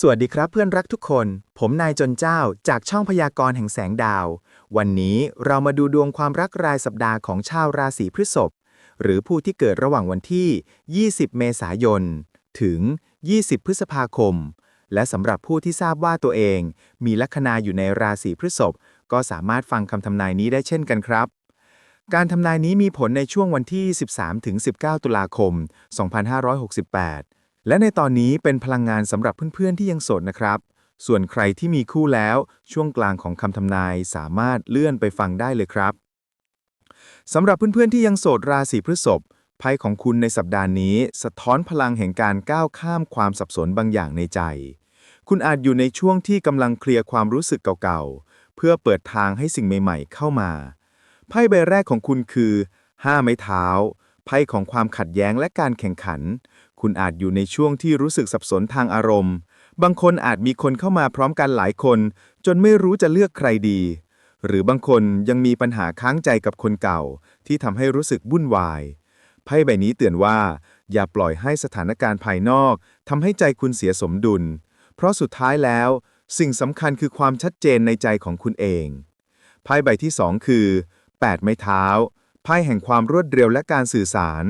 สวัสดีครับเพื่อนรักทุกคน ผมนายจนเจ้าจากช่องพยากรณ์แห่งแสงดาว วันนี้เรามาดูดวงความรักรายสัปดาห์ของชาวราศีพฤษภหรือผู้ที่เกิดระหว่างวันที่ 20 เมษายน ถึง 20 พฤษภาคม และสำหรับผู้ที่ทราบว่าตัวเอง มีลัคนาอยู่ในราศีพฤษภก็สามารถฟังคำทำนายนี้ได้เช่นกันครับ การทำนายนี้มีผลในช่วงวันที่ 13-19 ตุลาคม 2568 และในตอนนี้เป็นพลังงานสำหรับเพื่อนๆที่ยังโสดนะครับ ส่วนใครที่มีคู่แล้ว ช่วงกลางของคำทำนายสามารถเลื่อนไปฟังได้เลยครับสำหรับเพื่อนๆที่ยังโสดราศีพฤษภไพ่ของคุณในสัปดาห์นี้ สะท้อนพลังแห่งการก้าวข้ามความสับสนบางอย่างในใจ คุณอาจอยู่ในช่วงที่กำลังเคลียร์ความรู้สึกเก่าๆ เพื่อเปิดทางให้สิ่งใหม่ๆ เข้ามา ไพ่ใบแรกของคุณคือ 5 ไม้เท้า ไพ่ของความขัดแย้งและการแข่งขัน คุณอาจอยู่ในช่วงที่รู้สึกสับสนทางอารมณ์ บางคนอาจมีคนเข้ามาพร้อมกันหลายคน จนไม่รู้จะเลือกใครดี หรือบางคนยังมีปัญหาค้างใจกับคนเก่า ที่ทำให้รู้สึกวุ่นวาย ไพ่ใบนี้เตือนว่า อย่าปล่อยให้สถานการณ์ภายนอกทำให้ใจคุณเสียสมดุล เพราะสุดท้ายแล้ว สิ่งสำคัญคือความชัดเจนในใจของคุณเอง ไพ่ใบที่2คือ8ไม้เท้าไพ่แห่งความรวดเร็วและการสื่อสาร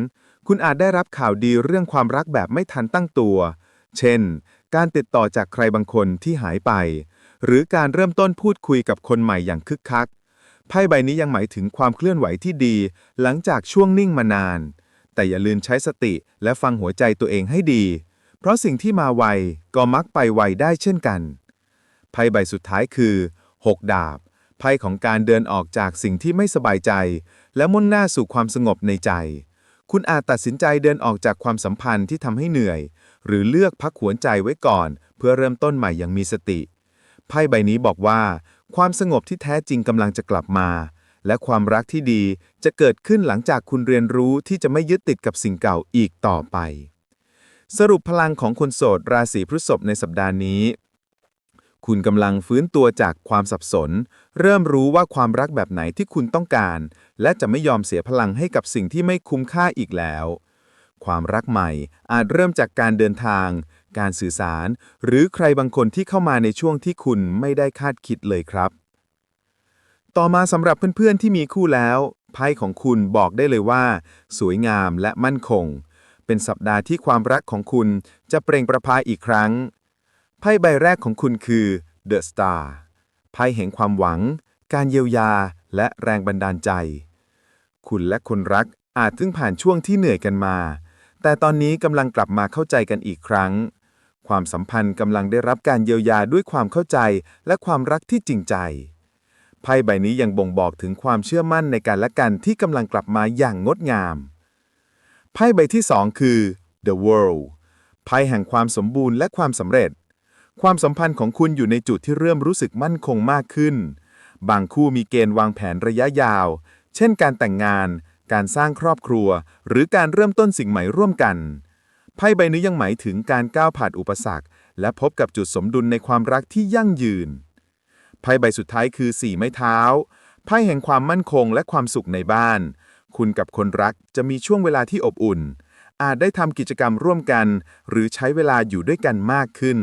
คุณอาจได้รับข่าวดีเรื่องความรักแบบไม่ทันตั้งตัว เช่น การติดต่อจากใครบางคนที่หายไป หรือการเริ่มต้นพูดคุยกับคนใหม่อย่างคึกคัก ไพ่ใบนี้ยังหมายถึงความเคลื่อนไหวที่ดี หลังจากช่วงนิ่งมานาน แต่อย่าลืมใช้สติและฟังหัวใจตัวเองให้ดี เพราะสิ่งที่มาไวก็มักไปไวได้เช่นกัน ไพ่ใบสุดท้ายคือ 6 ดาบ ไพ่ของการเดินออกจากสิ่งที่ไม่สบายใจ และมุ่งหน้าสู่ความสงบในใจ คุณอาจตัดสินใจเดินออกจากความสัมพันธ์ที่ทำให้เหนื่อย หรือเลือกพักหวนใจไว้ก่อน เพื่อเริ่มต้นใหม่อย่างมีสติ ไพ่ใบนี้บอกว่า ความสงบที่แท้จริงกำลังจะกลับมา และความรักที่ดีจะเกิดขึ้นหลังจากคุณเรียนรู้ที่จะไม่ยึดติดกับสิ่งเก่าอีกต่อไป สรุปพลังของคนโสดราศีพฤษภในสัปดาห์นี้ คุณกำลังฟื้นตัวจากความสับสน เริ่มรู้ว่าความรักแบบไหนที่คุณต้องการ และจะไม่ยอมเสียพลังให้กับสิ่งที่ไม่คุ้มค่าอีกแล้ว ความรักใหม่อาจเริ่มจากการเดินทาง การสื่อสาร หรือใครบางคนที่เข้ามาในช่วงที่คุณไม่ได้คาดคิดเลยครับ ต่อมาสำหรับเพื่อนๆที่มีคู่แล้วไพ่ของคุณบอกได้เลยว่า สวยงามและมั่นคง เป็นสัปดาห์ที่ความรักของคุณจะเปล่งประพายอีกครั้ง ไพ่ใบแรกของคุณคือ The Star ไพ่แห่งความหวัง การเยียวยา และแรงบันดาลใจ คุณและคนรักอาจเพิ่งผ่านช่วงที่เหนื่อยกันมา แต่ตอนนี้กำลังกลับมาเข้าใจกันอีกครั้ง ความสัมพันธ์กำลังได้รับการเยียวยาด้วยความเข้าใจและความรักที่จริงใจ ไพ่ใบนี้ยังบ่งบอกถึงความเชื่อมั่นในการและกันที่กำลังกลับมาอย่างงดงาม ไพ่ใบที่สองคือ The World ไพ่แห่งความสมบูรณ์และความสำเร็จ ความสัมพันธ์ของคุณอยู่ในจุดที่เริ่มรู้สึกมั่นคงมากขึ้น บางคู่มีเกณฑ์วางแผนระยะยาว เช่นการแต่งงาน การสร้างครอบครัว หรือการเริ่มต้นสิ่งใหม่ร่วมกัน ไพ่ใบนี้ยังหมายถึงการก้าวผ่านอุปสรรค และพบกับจุดสมดุลในความรักที่ยั่งยืน ไพ่ใบสุดท้ายคือสี่ไม้เท้า ไพ่แห่งความมั่นคงและความสุขในบ้าน คุณกับคนรักจะมีช่วงเวลาที่อบอุ่น อาจได้ทำกิจกรรมร่วมกัน หรือใช้เวลาอยู่ด้วยกันมากขึ้น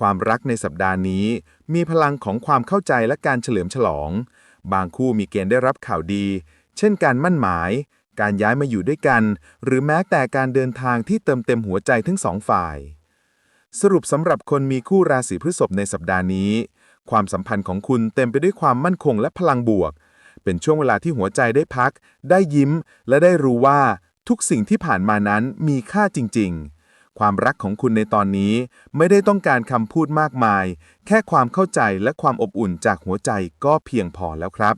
ความรักในสัปดาห์นี้ มีพลังของความเข้าใจและการเฉลิมฉลอง บางคู่มีเกณฑ์ได้รับข่าวดี เช่นการมั่นหมาย การย้ายมาอยู่ด้วยกัน หรือแม้แต่การเดินทางที่เติมเต็มหัวใจทั้งสองฝ่าย สรุปสำหรับคนมีคู่ราศีพฤษภในสัปดาห์นี้ ความสัมพันธ์ของคุณเต็มไปด้วยความมั่นคงและพลังบวก เป็นช่วงเวลาที่หัวใจได้พัก ได้ยิ้ม และได้รู้ว่าทุกสิ่งที่ผ่านมานั้นมีค่าจริง ๆ ความรักของคุณในตอนนี้ไม่ได้ต้องการคำพูดมากมาย แค่ความเข้าใจและความอบอุ่นจากหัวใจก็เพียงพอแล้วครับ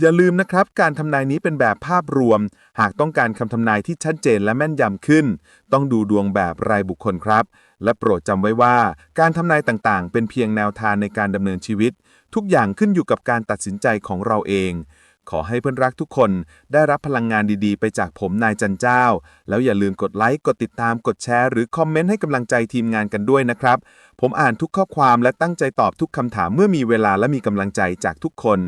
อย่าลืมนะครับ การทำนายนี้เป็นแบบภาพรวม หากต้องการคำทำนายที่ชัดเจนและแม่นยำขึ้น ต้องดูดวงแบบรายบุคคลครับ และโปรดจำไว้ว่า การทำนายต่างๆ เป็นเพียงแนวทางในการดำเนินชีวิต ทุกอย่างขึ้นอยู่กับการตัดสินใจของเราเอง ขอให้เพื่อนรักทุกคนได้รับพลังงานดีๆ ไปจากผมนายจันเจ้า แล้วอย่าลืมกดไลค์ กดติดตาม กดแชร์ หรือคอมเมนต์ให้กำลังใจทีมงานกันด้วยนะครับ ผมอ่านทุกข้อความและตั้งใจตอบทุกคำถามเมื่อมีเวลาและมีกำลังใจจากทุกคน